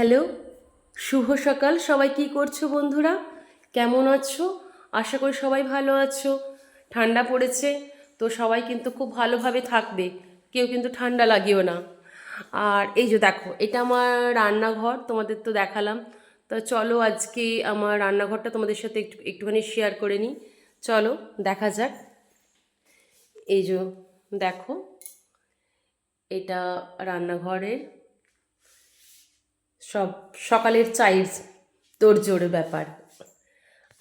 Hello, শুভ সকাল। সবাই কি করছ বন্ধুরা? কেমন আছো? আশা করি সবাই ভালো আছো। ঠান্ডা পড়েছে, তো সবাই কিন্তু খুব ভালোভাবে থাকবে। কেউ কিন্তু ঠান্ডা লাগিও না। আর এই যে দেখো, এটা আমার রান্নাঘর, তোমাদের তো দেখালাম। তো চলো আজকে আমার রান্নাঘরটা তোমাদের সাথে একটু, একটুখানি শেয়ার করে নিই। চলো, দেখা যাক। এই যে দেখো, এটা রান্নাঘরের সব সকালের চায়ের তোর জোরে ব্যাপার।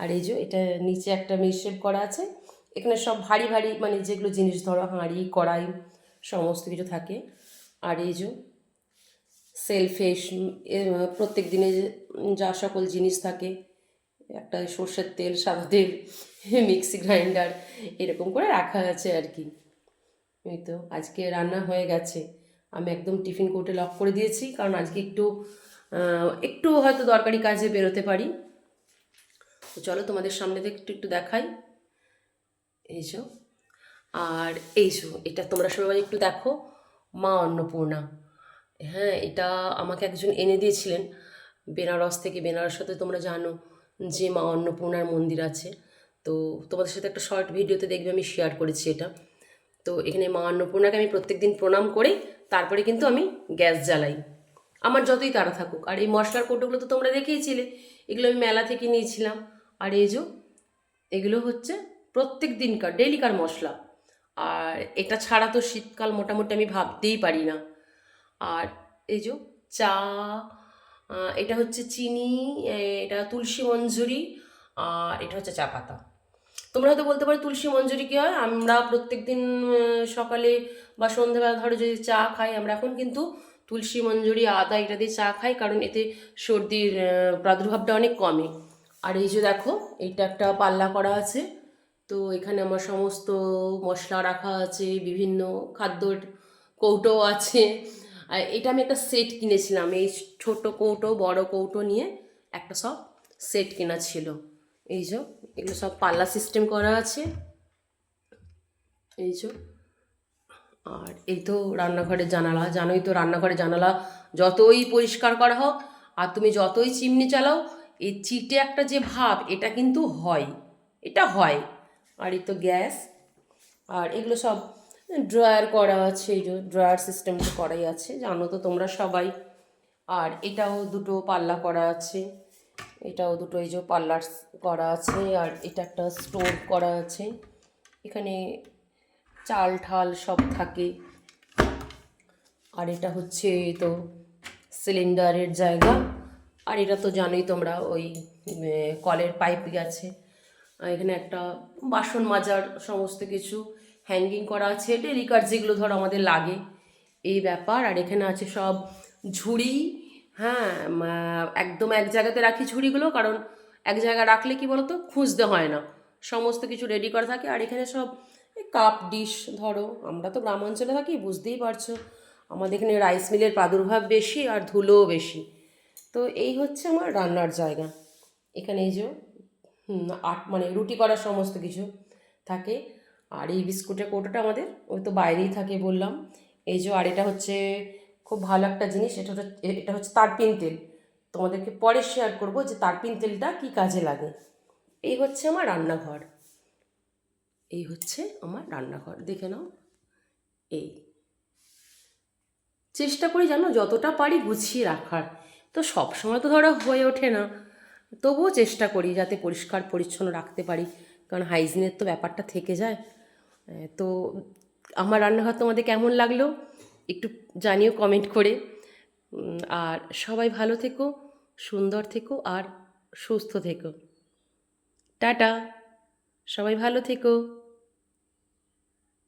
আর এই যে এটা নিচে একটা মিশেপ করা আছে। এখানে সব ভারী ভারী মানে যেগুলো জিনিস ধরো হাঁড়ি, কড়াই সমস্ত কিছু থাকে। আর এই যে সেলফে প্রত্যেক দিনে যা সকল জিনিস থাকে, একটা সর্ষের তেল, সাদা তেল, মিক্সি গ্রাইন্ডার এরকম করে রাখা আছে আর কি। এই তো আজকে রান্না হয়ে গেছে। আমি একদম টিফিন কোর্টে লক করে দিয়েছি, কারণ আজকে একটু একটু হয়তো দরকারি কাজে বেরোতে পারি। তো চলো তোমাদের সামনে থেকে একটু একটু দেখাই। এই যো, আর এই যো, এটা তোমরা সবাই একটু দেখো। মা অন্নপূর্ণা। হ্যাঁ এটা আমাকে একজন এনে দিয়েছিলেন। বেনারস থেকে বেনারসতে তোমরা জানো যে মা অন্নপূর্ণার মন্দির আছে। তো তোমাদের সাথে একটা শর্ট ভিডিওতে দেখবে, আমি শেয়ার করেছি এটা। তো এখানে মা অন্নপূর্ণাকে আমি প্রত্যেকদিন প্রণাম করে, তারপরে কিন্তু আমি গ্যাস জ্বালাই। আমার যতই তাড়া থাকুক। আর এই মশলার কৌটোগুলো তো তোমরা দেখেইছিলে, এগুলো আমি মেলা থেকে নিয়েছিলাম। আর এই যে, এগুলো হচ্ছে প্রত্যেক দিনকার ডেলিকার মশলা। আর এটা ছাড়া তো শীতকাল মোটামুটি আমি ভাবতেই পারি না। আর এই যে, চা এটা হচ্ছে চিনি এটা তুলসী মঞ্জুরি, আর এটা হচ্ছে চা পাতা। তোমরা হয়তো বলতে পারো তুলসী মঞ্জুরি কী হয়? আমরা প্রত্যেক দিন সকালে বা সন্ধ্যেবেলা ধরো যদি চা খাই, আমরা এখন কিন্তু তুলসী মঞ্জুরি, আদা এটা দিয়ে চা খাই, কারণ এতে সর্দির প্রাদুর্ভাবটা অনেক কমে। আর এই যে দেখো, এইটা একটা পাল্লা করা আছে। তো এখানে আমার সমস্ত মশলা রাখা আছে, বিভিন্ন খাদ্যর কৌটো আছে। আর এটা আমি একটা সেট কিনেছিলাম, এই ছোট কৌটো, বড় কৌটো নিয়ে একটা সব সেট কেনা ছিল। এই যে, এগুলো সব পাল্লা সিস্টেম করা আছে। এই যে আর এই তো রান্নাঘরের জানালা, জানোই তো রান্নাঘরের জানালা যতই পরিষ্কার করা হোক আর তুমি যতই চিমনি চালাও, এই চিটে একটা যে ভাব, এটা কিন্তু হয়, এটা হয়। আর এই তো গ্যাস, আর এগুলো সব ড্রয়ার করা আছে, এই যে ড্রয়ার সিস্টেম তো করাই আছে, জানো তো তোমরা সবাই। আর এটাও দুটো পাল্লা করা আছে, এটাও দুটো এই যে পাল্লার করা আছে, আর এটা একটা স্টোর করা আছে। এখানে চাল ঠাল সব থাকে। আর এটা হচ্ছে তো সিলিন্ডারের জায়গা। আর এটা তো জানোই তোমরা, ওই কলের পাইপ গেছে। এখানে একটা বাসন মাজার সমস্ত কিছু হ্যাঙ্গিং করা আছে। ডেলিকার যেগুলো ধরো আমাদের লাগে। এই ব্যাপার। আর এখানে আছে সব ঝুড়ি। হ্যাঁ একদম এক জায়গাতে রাখি ঝুড়িগুলো। কারণ এক জায়গায় রাখলে কি বলতো? খুঁজতে হয় না। সমস্ত কিছু রেডি করা থাকে। আর এখানে সব কাপ ডিশ, ধরো। আমরা তো গ্রামাঞ্চলে থাকি, বুঝতেই পারছ। আমাদের এখানে রাইস মিলের প্রাদুর্ভাব বেশি আর ধুলোও বেশি। তো এই হচ্ছে আমার রান্নার জায়গা। এখানে এই যে আট মানে রুটি করার সমস্ত কিছু থাকে। আর এই বিস্কুটের কৌটোটা আমাদের, ওই তো বাইরেই থাকে বললাম। এই যে, আর এটা হচ্ছে, খুব ভালো একটা জিনিস, এটা হচ্ছে এটা হচ্ছে তারপিন তেল। তোমাদেরকে পরে শেয়ার করব যে তারপিন তেলটা কী কাজে লাগে। এই হচ্ছে আমার রান্নাঘর। এই হচ্ছে আমার রান্নাঘর। দেখে নাও। এই। চেষ্টা করি জানো, যতটা পারি গুছিয়ে রাখার। তো সব সময় তো ধরো হয়ে ওঠে না। তবুও চেষ্টা করি যাতে পরিষ্কার, পরিচ্ছন্ন রাখতে পারি। কারণ হাইজিনের তো ব্যাপারটা থেকে যায়। তো আমার রান্নাঘর তোমাদের কেমন লাগল? একটু জানিও কমেন্ট করে। আর সবাই ভালো থেকো, সুন্দর থেকো আর সুস্থ থেকো। টাটা। সবাই ভালো থেকো।